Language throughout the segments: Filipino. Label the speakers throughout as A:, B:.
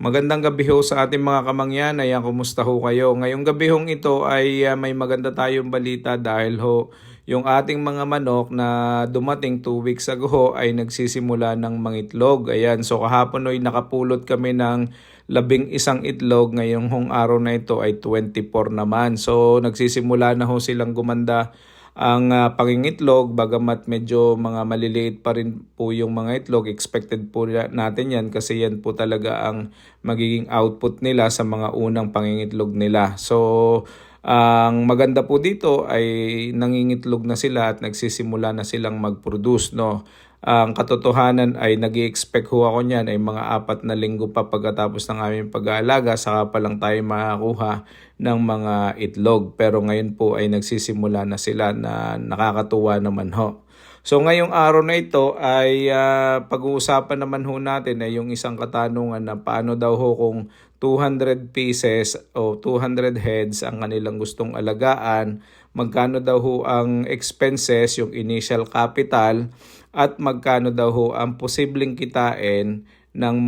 A: Magandang gabi ho sa ating mga kamangyan. Ayan, kumusta ho kayo? Ngayong gabi hong ito ay ah, may maganda tayong balita dahil ho yung ating mga manok na dumating 2 weeks ago ho ay nagsisimula ng mangitlog. Ayan, so kahapon ho'y nakapulot kami ng labing isang itlog. Ngayong hong araw na ito ay 24 naman. So nagsisimula na ho silang gumanda ang ah, pangingitlog bagamat medyo mga maliliit pa rin po yung mga itlog expected po na- natin yan kasi yan po talaga ang magiging output nila sa mga unang pangingitlog nila. So ang maganda po dito ay nangingitlog na sila at nagsisimula na silang mag-produce no ang katotohanan ay nag expect ho ako niyan ay mga apat na linggo pa pagkatapos ng aming pag-aalaga saka pa lang tayo makakuha ng mga itlog. Pero ngayon po ay nagsisimula na sila na nakakatuwa naman ho. So ngayong araw na ito ay ah, pag-uusapan naman ho natin ay yung isang katanungan na paano daw ho kung 200 pieces o 200 heads ang kanilang gustong alagaan, magkano daw ho ang expenses, yung initial capital, at magkano daw ho ang posibleng kitain ng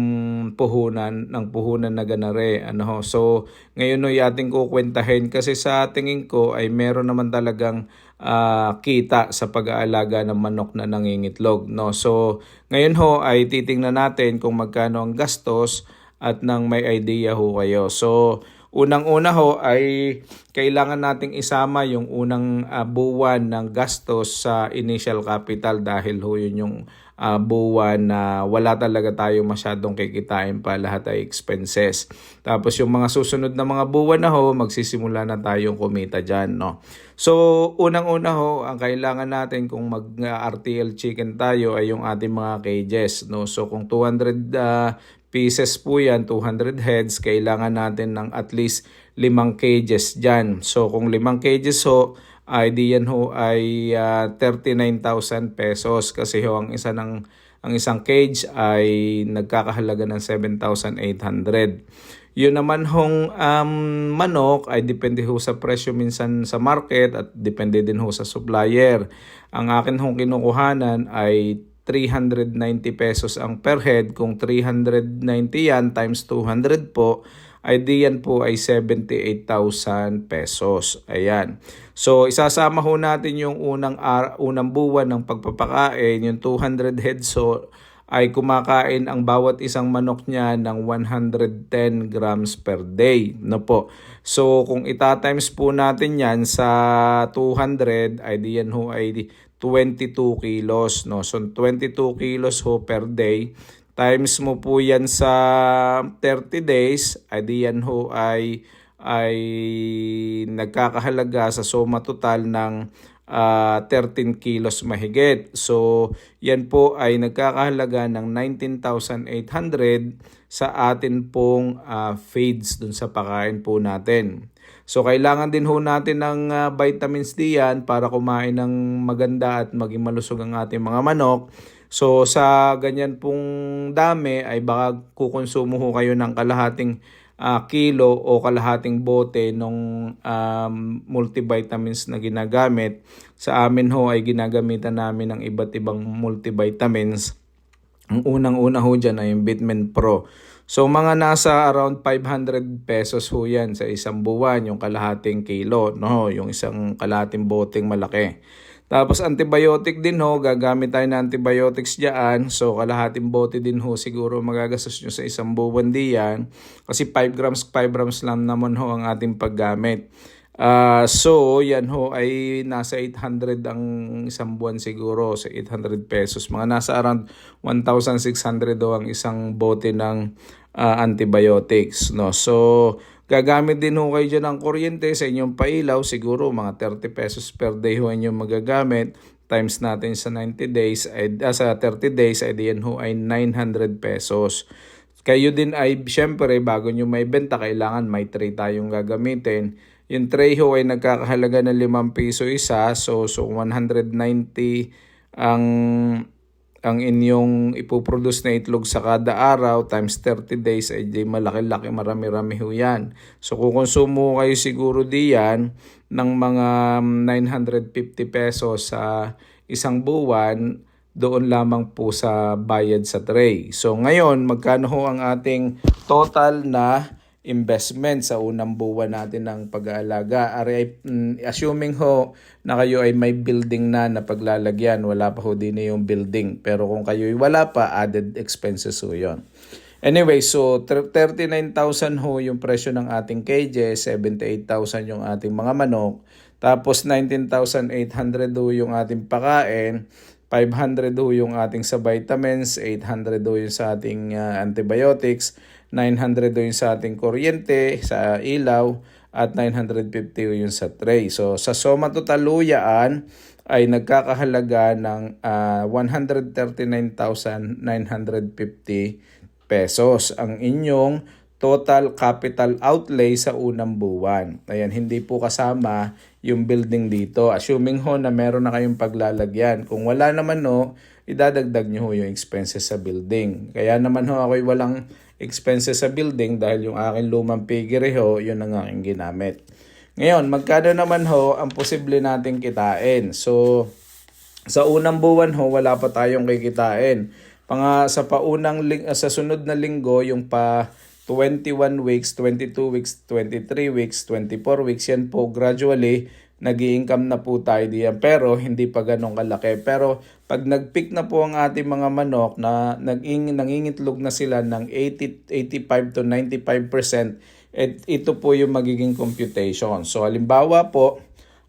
A: puhunan ng puhunan na ganare ano ho? So ngayon no ating kukwentahin kasi sa tingin ko ay meron naman talagang ah, kita sa pag-aalaga ng manok na nangingitlog no? So ngayon ho ay titingnan natin kung magkano ang gastos at nang may idea ho kayo. So Unang-una ho ay kailangan nating isama yung unang ah, buwan ng gastos sa initial capital dahil ho yun yung ah, buwan na wala talaga tayo masyadong kikitain pa lahat ay expenses. Tapos yung mga susunod na mga buwan na ho, magsisimula na tayong kumita dyan. No? So unang-una ho, ang kailangan natin kung mag-RTL chicken tayo ay yung ating mga cages. No? So kung 200 ah, pieces po yan, 200 heads, kailangan natin ng at least 5 cages dyan. So kung 5 cages ho, ay di yan ho ay ah, 39,000 pesos kasi ho ang isa ng ang isang cage ay nagkakahalaga ng 7,800. Yun naman hong um, manok ay depende ho sa presyo minsan sa market at depende din ho sa supplier. Ang akin hong kinukuhanan ay 390 pesos ang per head. Kung 390 yan times 200 po, ay di yan po ay 78,000 pesos. Ayan. So isasama ho natin yung unang ar- unang buwan ng pagpapakain, yung 200 heads so ay kumakain ang bawat isang manok niya ng 110 grams per day. No po. So kung ita-times po natin yan sa 200 ay di yan ho ay 22 kilos. No? So 22 kilos ho per day. Times mo po yan sa 30 days ay di yan ho ay ay nagkakahalaga sa soma total ng ah, 13 kilos mahigit. So, yan po ay nagkakahalaga ng 19,800 sa atin pong ah, feeds dun sa pakain po natin. So, kailangan din ho natin ng ah, vitamins D yan para kumain ng maganda at maging malusog ang ating mga manok. So, sa ganyan pong dami ay baka kukonsumo ho kayo ng kalahating ah, kilo o kalahating bote ng um, multivitamins na ginagamit. Sa amin ho ay ginagamitan namin ng iba't ibang multivitamins. Ang unang-una ho dyan ay yung Bitmen Pro. So mga nasa around 500 pesos ho yan sa isang buwan, yung kalahating kilo, no? yung isang kalahating boteng malaki. Tapos antibiotic din ho, gagamit tayo ng antibiotics diyan. So kalahating bote din ho siguro magagastos nyo sa isang buwan diyan. Kasi 5 grams, 5 grams lang naman ho ang ating paggamit. Ah, so yan ho ay nasa 800 ang isang buwan siguro sa 800 pesos. Mga nasa around 1,600 do ang isang bote ng ah, antibiotics. No? So gagamit din ho kayo dyan ng kuryente sa inyong pailaw. Siguro mga 30 pesos per day ho inyong magagamit. Times natin sa 90 days, ay, ah, sa 30 days, ay diyan ho ay 900 pesos. Kayo din ay, syempre, bago nyo may benta, kailangan may tray tayong gagamitin. Yung tray ho ay nagkakahalaga ng 5 piso isa. So, so 190 ang ang inyong ipoproduce na itlog sa kada araw times 30 days ay di malaki-laki marami-rami ho yan. So kung konsumo kayo siguro diyan ng mga 950 pesos sa isang buwan doon lamang po sa bayad sa tray. So ngayon, magkano ho ang ating total na investment sa unang buwan natin ng pag-aalaga. Ay, mm, assuming ho na kayo ay may building na na paglalagyan, wala pa ho din yung building. Pero kung kayo ay wala pa, added expenses ho yun. Anyway, so tr- 39,000 ho yung presyo ng ating cages, 78,000 yung ating mga manok, tapos 19,800 ho yung ating pakain, 500 ho yung ating sa vitamins, 800 ho yung sa ating uh, antibiotics, 900 ho yung sa ating kuryente, sa ilaw, at 950 ho yung sa tray. So sa soma totaluyaan ay nagkakahalaga ng uh, 139,950 pesos ang inyong total capital outlay sa unang buwan. Ayan, hindi po kasama yung building dito. Assuming ho na meron na kayong paglalagyan. Kung wala naman ho, idadagdag nyo ho yung expenses sa building. Kaya naman ho ako'y walang expenses sa building dahil yung aking lumang pigire ho, yun ang aking ginamit. Ngayon, magkano naman ho ang posible nating kitain? So, sa unang buwan ho, wala pa tayong kikitain. Pang, sa paunang sa sunod na linggo, yung pa 21 weeks, 22 weeks, 23 weeks, 24 weeks, yan po gradually nag income na po tayo diyan pero hindi pa ganun kalaki. Pero pag nag-pick na po ang ating mga manok na naging nangingitlog na sila ng 80 85 to 95%, et, ito po yung magiging computation. So halimbawa po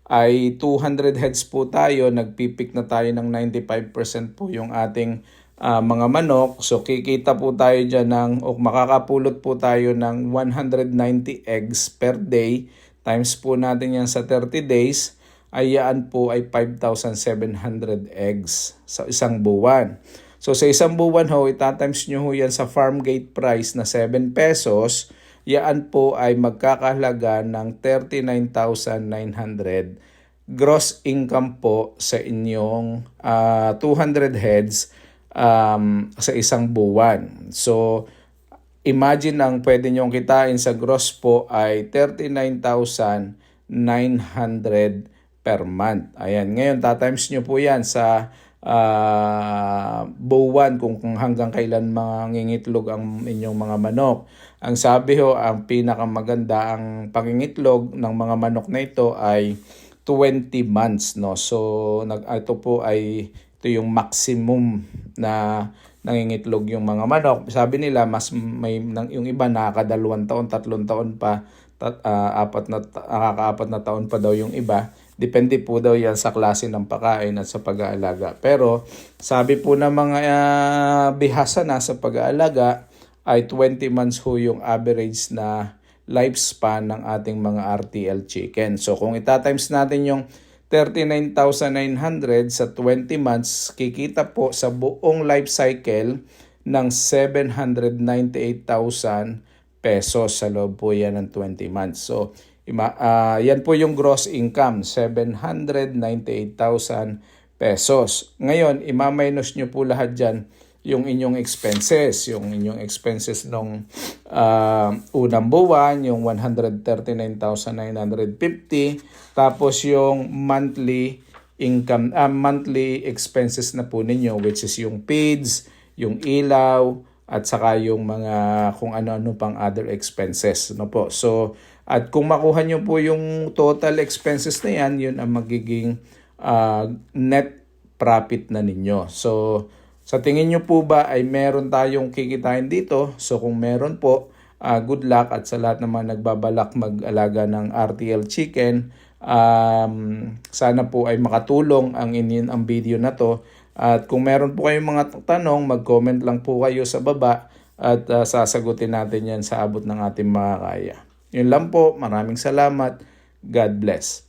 A: ay 200 heads po tayo, nagpipick na tayo ng 95% po yung ating uh, mga manok. So kikita po tayo dyan ng, o makakapulot po tayo ng 190 eggs per day. Times po natin yan sa 30 days. Ay yan po ay 5,700 eggs sa isang buwan. So sa isang buwan ho, itatimes nyo ho yan sa farm gate price na 7 pesos. Yan po ay magkakahalaga ng 39,900 gross income po sa inyong uh, 200 heads um, sa isang buwan. So, imagine ang pwede nyong kitain sa gross po ay 39,900 per month. Ayan, ngayon tatimes nyo po yan sa uh, buwan kung, kung hanggang kailan mangingitlog ang inyong mga manok. Ang sabi ho, ang pinakamaganda ang pangingitlog ng mga manok na ito ay 20 months no so nag ito po ay ito yung maximum na nangingitlog yung mga manok. Sabi nila mas may yung iba nakakadalawang taon, tatlong taon pa, tat, uh, apat na nakakaapat na taon pa daw yung iba. Depende po daw yan sa klase ng pagkain at sa pag-aalaga. Pero sabi po ng mga uh, bihasa na sa pag-aalaga ay 20 months ho yung average na lifespan ng ating mga RTL chicken. So kung itatimes natin yung 39,900 sa 20 months, kikita po sa buong life cycle ng 798,000 pesos sa loob po yan ng 20 months. So, ima, uh, yan po yung gross income, 798,000 pesos. Ngayon, ima-minus nyo po lahat dyan yung inyong expenses, yung inyong expenses nung uh, unang buwan, yung 139,950, tapos yung monthly income, uh, monthly expenses na po ninyo, which is yung feeds, yung ilaw, at saka yung mga kung ano-ano pang other expenses. No po? So, at kung makuha nyo po yung total expenses na yan, yun ang magiging uh, net profit na ninyo. So, sa tingin nyo po ba ay meron tayong kikitain dito? So kung meron po, uh, good luck at sa lahat naman nagbabalak mag-alaga ng RTL chicken, um, sana po ay makatulong ang inyo ang video na to. At kung meron po kayong mga tanong, mag-comment lang po kayo sa baba at uh, sasagutin natin yan sa abot ng ating mga kaya. Yun lang po, maraming salamat. God bless.